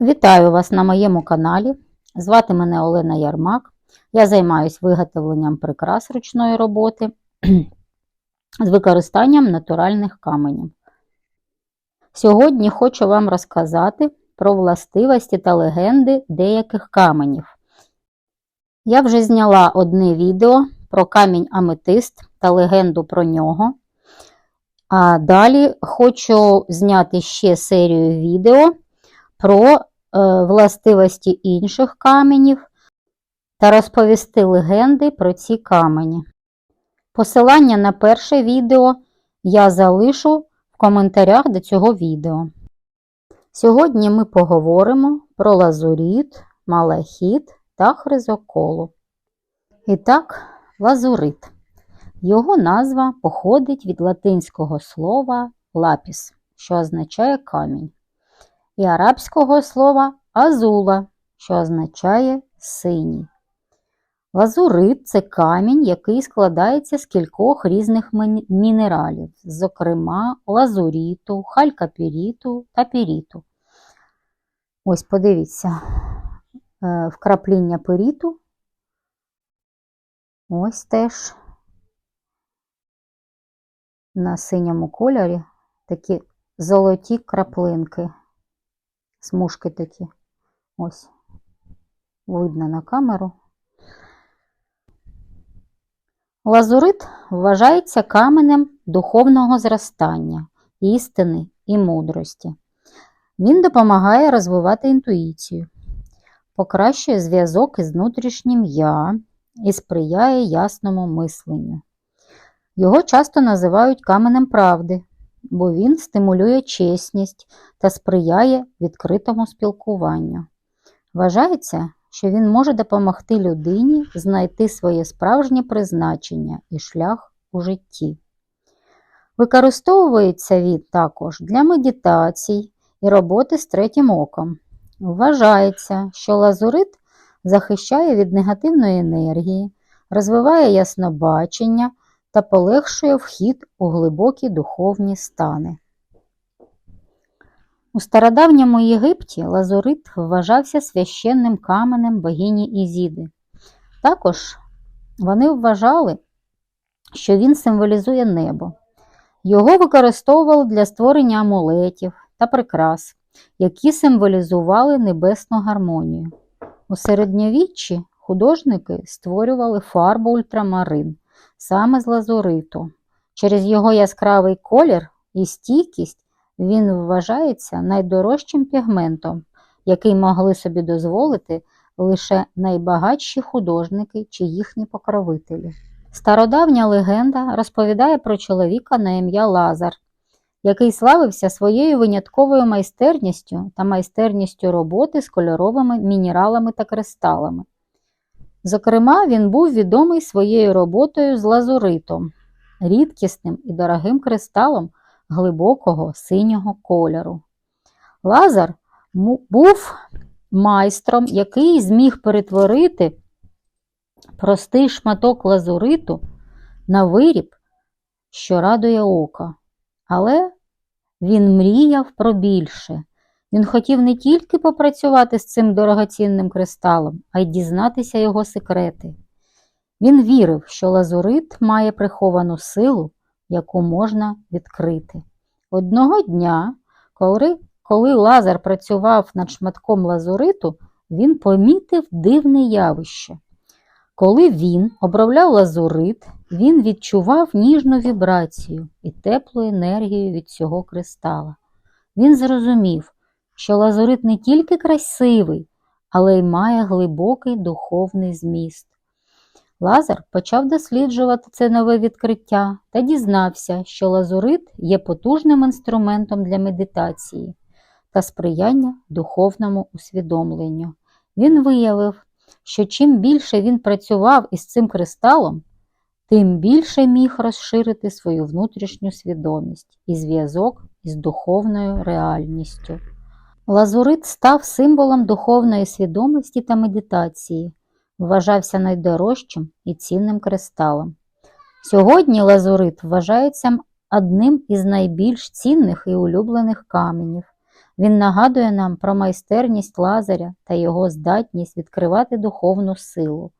Вітаю вас на моєму каналі. Звати мене Олена Ярмак. Я займаюся виготовленням прикрас ручної роботи з використанням натуральних каменів. Сьогодні хочу вам розказати про властивості та легенди деяких каменів. Я вже зняла одне відео про камінь аметист та легенду про нього. А далі хочу зняти ще серію відео про властивості інших каменів та розповісти легенди про ці камені. Посилання на перше відео я залишу в коментарях до цього відео. Сьогодні ми поговоримо про лазуріт, малахіт та хризоколу. І так, лазурит. Його назва походить від латинського слова лапіс, що означає камінь і арабського слова азула, що означає синій. Лазурит це камінь, який складається з кількох різних мінералів, зокрема лазуріту, халькапіріту та піріту. Ось подивіться, е, вкрапління пиріту. Ось теж на синьому кольорі такі золоті краплинки смужки такі. Ось, видно на камеру. Лазурит вважається каменем духовного зростання, істини і мудрості. Він допомагає розвивати інтуїцію, покращує зв'язок із внутрішнім я і сприяє ясному мисленню. Його часто називають каменем правди, бо він стимулює чесність та сприяє відкритому спілкуванню. Вважається, що він може допомогти людині знайти своє справжнє призначення і шлях у житті. Використовується він також для медитацій і роботи з третім оком. Вважається, що лазурит захищає від негативної енергії, розвиває яснобачення та полегшує вхід у глибокі духовні стани. У стародавньому Єгипті лазурит вважався священним каменем богині Ізіди. Також вони вважали, що він символізує небо. Його використовували для створення амулетів та прикрас, які символізували небесну гармонію. У середньовіччі художники створювали фарбу ультрамарин саме з лазуриту. Через його яскравий колір і стійкість він вважається найдорожчим пігментом, який могли собі дозволити лише найбагатші художники чи їхні покровителі. Стародавня легенда розповідає про чоловіка на ім'я Лазар, який славився своєю винятковою майстерністю та майстерністю роботи з кольоровими мінералами та кристалами. Зокрема, він був відомий своєю роботою з лазуритом, рідкісним і дорогим кристалом глибокого синього кольору. Лазар був майстром, який зміг перетворити простий шматок лазуриту на виріб, що радує око. Але він мріяв про більше. Він хотів не тільки попрацювати з цим дорогоцінним кристалом, а й дізнатися його секрети. Він вірив, що лазурит має приховану силу, яку можна відкрити. Одного дня, коли, коли Лазар працював над шматком лазуриту, він помітив дивне явище. Коли він обробляв лазурит, він відчував ніжну вібрацію і теплу енергію від цього кристала. Він зрозумів, що лазурит не тільки красивий, але й має глибокий духовний зміст. Лазар почав досліджувати це нове відкриття та дізнався, що лазурит є потужним інструментом для медитації та сприяння духовному усвідомленню. Він виявив, що чим більше він працював із цим кристалом, тим більше міг розширити свою внутрішню свідомість і зв'язок із духовною реальністю. Лазурит став символом духовної свідомості та медитації, вважався найдорожчим і цінним кристалом. Сьогодні лазурит вважається одним із найбільш цінних і улюблених каменів. Він нагадує нам про майстерність Лазаря та його здатність відкривати духовну силу.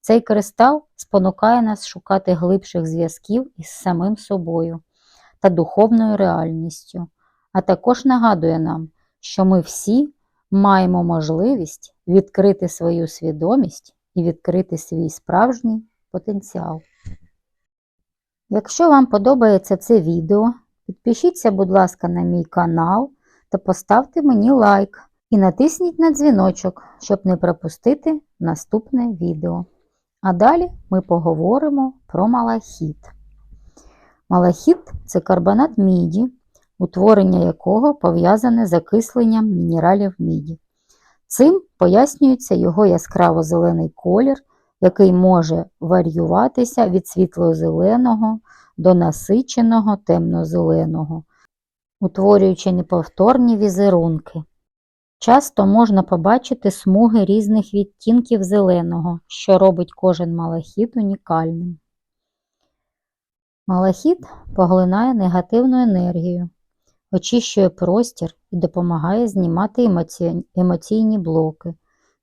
Цей кристал спонукає нас шукати глибших зв'язків із самим собою та духовною реальністю, а також нагадує нам, що ми всі маємо можливість відкрити свою свідомість і відкрити свій справжній потенціал. Якщо вам подобається це відео, підпишіться, будь ласка, на мій канал та поставте мені лайк і натисніть на дзвіночок, щоб не пропустити наступне відео. А далі ми поговоримо про малахіт. Малахіт це карбонат міді, утворення якого пов'язане з окисленням мінералів міді. Цим пояснюється його яскраво-зелений колір, який може варіюватися від світло-зеленого до насиченого темно-зеленого, утворюючи неповторні візерунки. Часто можна побачити смуги різних відтінків зеленого, що робить кожен малахіт унікальним. Малахіт поглинає негативну енергію, очищує простір і допомагає знімати емоці... емоційні блоки.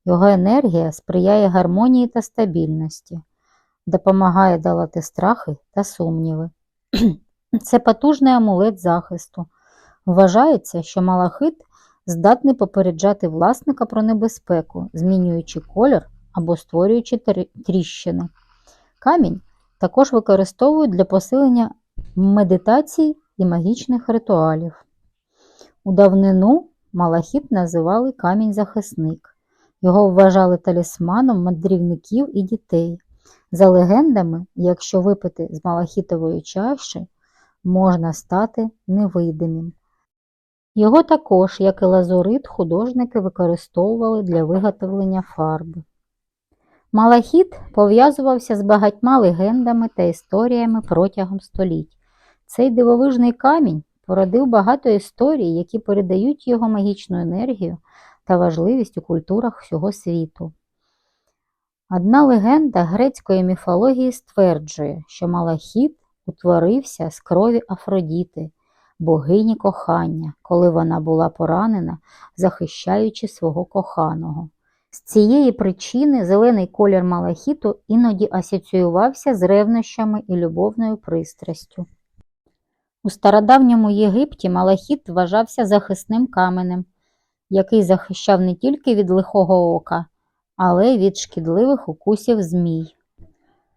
Його енергія сприяє гармонії та стабільності, допомагає долати страхи та сумніви. Це потужний амулет захисту. Вважається, що малахит здатний попереджати власника про небезпеку, змінюючи колір або створюючи тріщини. Камінь також використовують для посилення медитацій і магічних ритуалів. У давнину малахіт називали камінь-захисник. Його вважали талісманом мандрівників і дітей. За легендами, якщо випити з малахітової чаші, можна стати невидимим. Його також, як і лазурит, художники використовували для виготовлення фарби. Малахіт пов'язувався з багатьма легендами та історіями протягом століть. Цей дивовижний камінь породив багато історій, які передають його магічну енергію та важливість у культурах всього світу. Одна легенда грецької міфології стверджує, що Малахіт утворився з крові Афродіти, богині кохання, коли вона була поранена, захищаючи свого коханого. З цієї причини зелений колір малахіту іноді асоціювався з ревнощами і любовною пристрастю. У стародавньому Єгипті малахіт вважався захисним каменем, який захищав не тільки від лихого ока, але й від шкідливих укусів змій.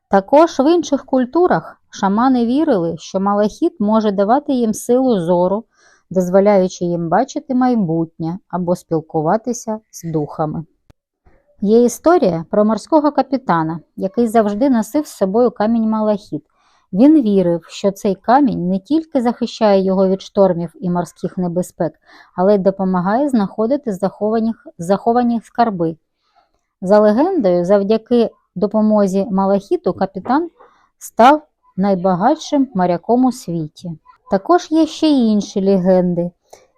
Також в інших культурах шамани вірили, що малахіт може давати їм силу зору, дозволяючи їм бачити майбутнє або спілкуватися з духами. Є історія про морського капітана, який завжди носив з собою камінь малахіт. Він вірив, що цей камінь не тільки захищає його від штормів і морських небезпек, але й допомагає знаходити заховані, заховані скарби. За легендою, завдяки допомозі малахіту капітан став найбагатшим моряком у світі. Також є ще й інші легенди.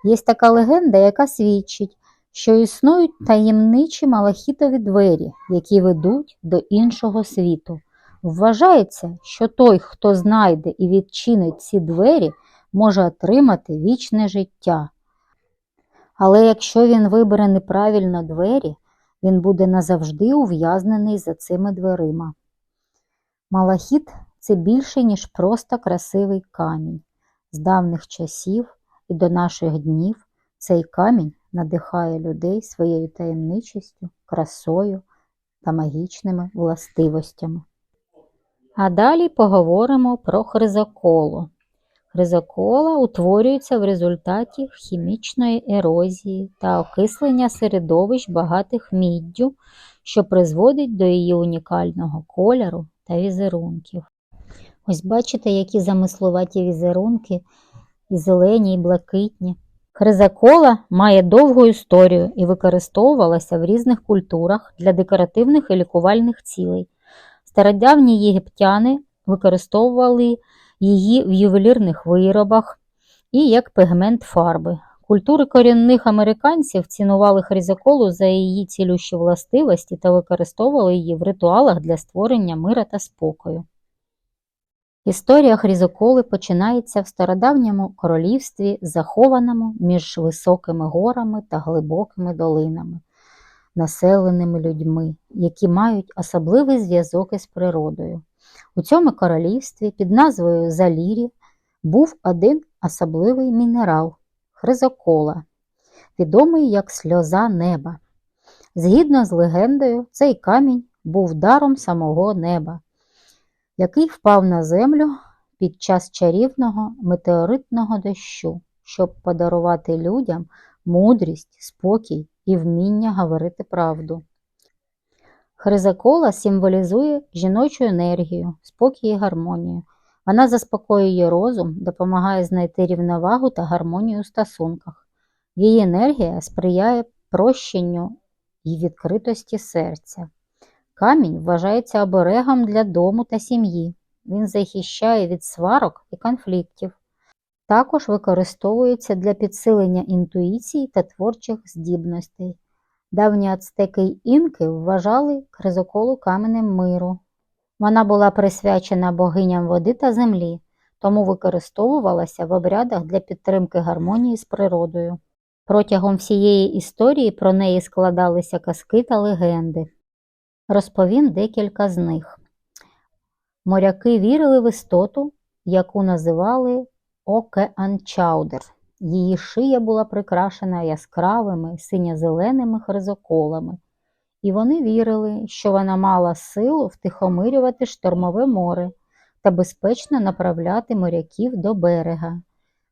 Є така легенда, яка свідчить, що існують таємничі малахітові двері, які ведуть до іншого світу. Вважається, що той, хто знайде і відчинить ці двері, може отримати вічне життя. Але якщо він вибере неправильно двері, він буде назавжди ув'язнений за цими дверима. Малахіт це більше, ніж просто красивий камінь. З давніх часів і до наших днів цей камінь надихає людей своєю таємничістю, красою та магічними властивостями. А далі поговоримо про хризоколу. Хризокола утворюється в результаті хімічної ерозії та окислення середовищ багатих міддю, що призводить до її унікального кольору та візерунків. Ось бачите, які замислуваті візерунки, і зелені, і блакитні. Хризакола має довгу історію і використовувалася в різних культурах для декоративних і лікувальних цілей. Стародавні єгиптяни використовували її в ювелірних виробах і як пігмент фарби. Культури корінних американців цінували хризаколу за її цілющі властивості та використовували її в ритуалах для створення мира та спокою. Історія Хрізоколи починається в стародавньому королівстві, захованому між високими горами та глибокими долинами, населеними людьми, які мають особливий зв'язок із природою. У цьому королівстві під назвою Залірі був один особливий мінерал хризокола, відомий як сльоза неба. Згідно з легендою, цей камінь був даром самого неба, який впав на землю під час чарівного метеоритного дощу, щоб подарувати людям мудрість, спокій і вміння говорити правду. Хризакола символізує жіночу енергію, спокій і гармонію. Вона заспокоює розум, допомагає знайти рівновагу та гармонію у стосунках. Її енергія сприяє прощенню і відкритості серця. Камінь вважається оберегом для дому та сім'ї. Він захищає від сварок і конфліктів. Також використовується для підсилення інтуїції та творчих здібностей. Давні ацтеки й інки вважали кризоколу каменем миру. Вона була присвячена богиням води та землі, тому використовувалася в обрядах для підтримки гармонії з природою. Протягом всієї історії про неї складалися казки та легенди. Розповім декілька з них. Моряки вірили в істоту, яку називали Океанчаудер. Її шия була прикрашена яскравими синьо-зеленими хризоколами, і вони вірили, що вона мала силу втихомирювати штормове море та безпечно направляти моряків до берега.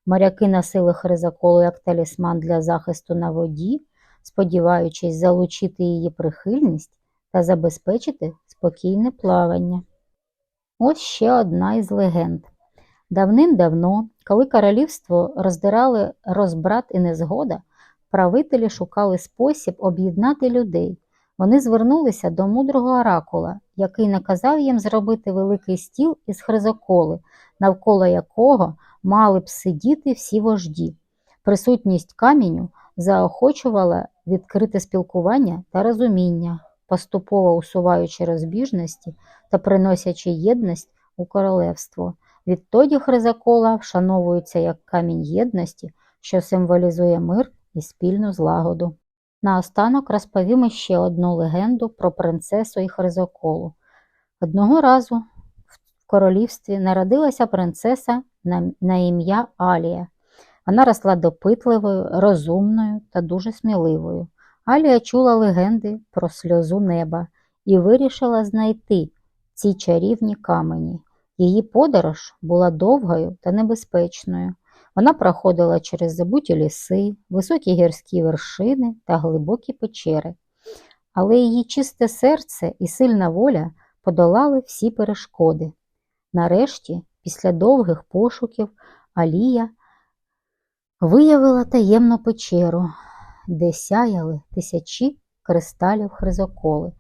Моряки носили хризоколу як талісман для захисту на воді, сподіваючись залучити її прихильність та забезпечити спокійне плавання. Ось ще одна із легенд. Давним-давно, коли королівство роздирали розбрат і незгода, правителі шукали спосіб об'єднати людей. Вони звернулися до мудрого оракула, який наказав їм зробити великий стіл із хризоколи, навколо якого мали б сидіти всі вожді. Присутність каменю заохочувала відкрите спілкування та розуміння, поступово усуваючи розбіжності та приносячи єдність у королевство. Відтоді хризакола вшановується як камінь єдності, що символізує мир і спільну злагоду. Наостанок розповім ще одну легенду про принцесу і хризоколу. Одного разу в королівстві народилася принцеса на ім'я Алія. Вона росла допитливою, розумною та дуже сміливою. Алія чула легенди про сльозу неба і вирішила знайти ці чарівні камені. Її подорож була довгою та небезпечною. Вона проходила через забуті ліси, високі гірські вершини та глибокі печери. Але її чисте серце і сильна воля подолали всі перешкоди. Нарешті, після довгих пошуків, Алія виявила таємну печеру, де сяяли тисячі кристалів хризоколи.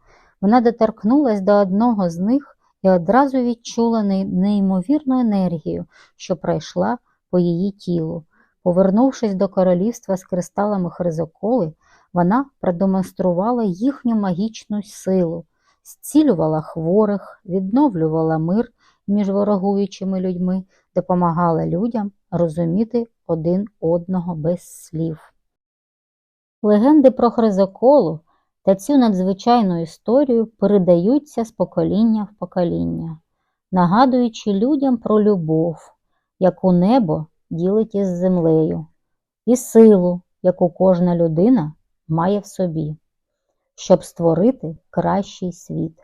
Вона доторкнулась до одного з них і одразу відчула неймовірну енергію, що пройшла по її тілу. Повернувшись до королівства з кристалами хризоколи, вона продемонструвала їхню магічну силу, зцілювала хворих, відновлювала мир між ворогуючими людьми, допомагала людям розуміти один одного без слів. Легенди про хризоколу та цю надзвичайну історію передаються з покоління в покоління, нагадуючи людям про любов, яку небо ділить із землею, і силу, яку кожна людина має в собі, щоб створити кращий світ.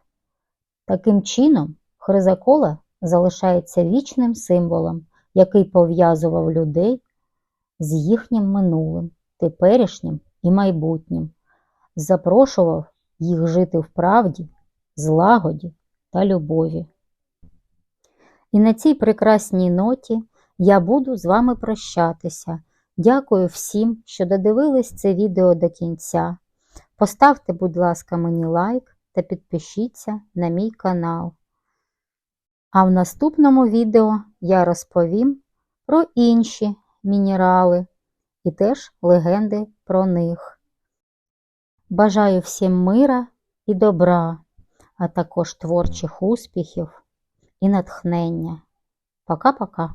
Таким чином, хризакола залишається вічним символом, який пов'язував людей з їхнім минулим, теперішнім і майбутнім, запрошував їх жити в правді, злагоді та любові. І на цій прекрасній ноті я буду з вами прощатися. Дякую всім, що додивились це відео до кінця. Поставте, будь ласка, мені лайк та підпишіться на мій канал. А в наступному відео я розповім про інші мінерали і теж легенди про них. Бажаю всім мира і добра, а також творчих успіхів і натхнення. Пока-пока.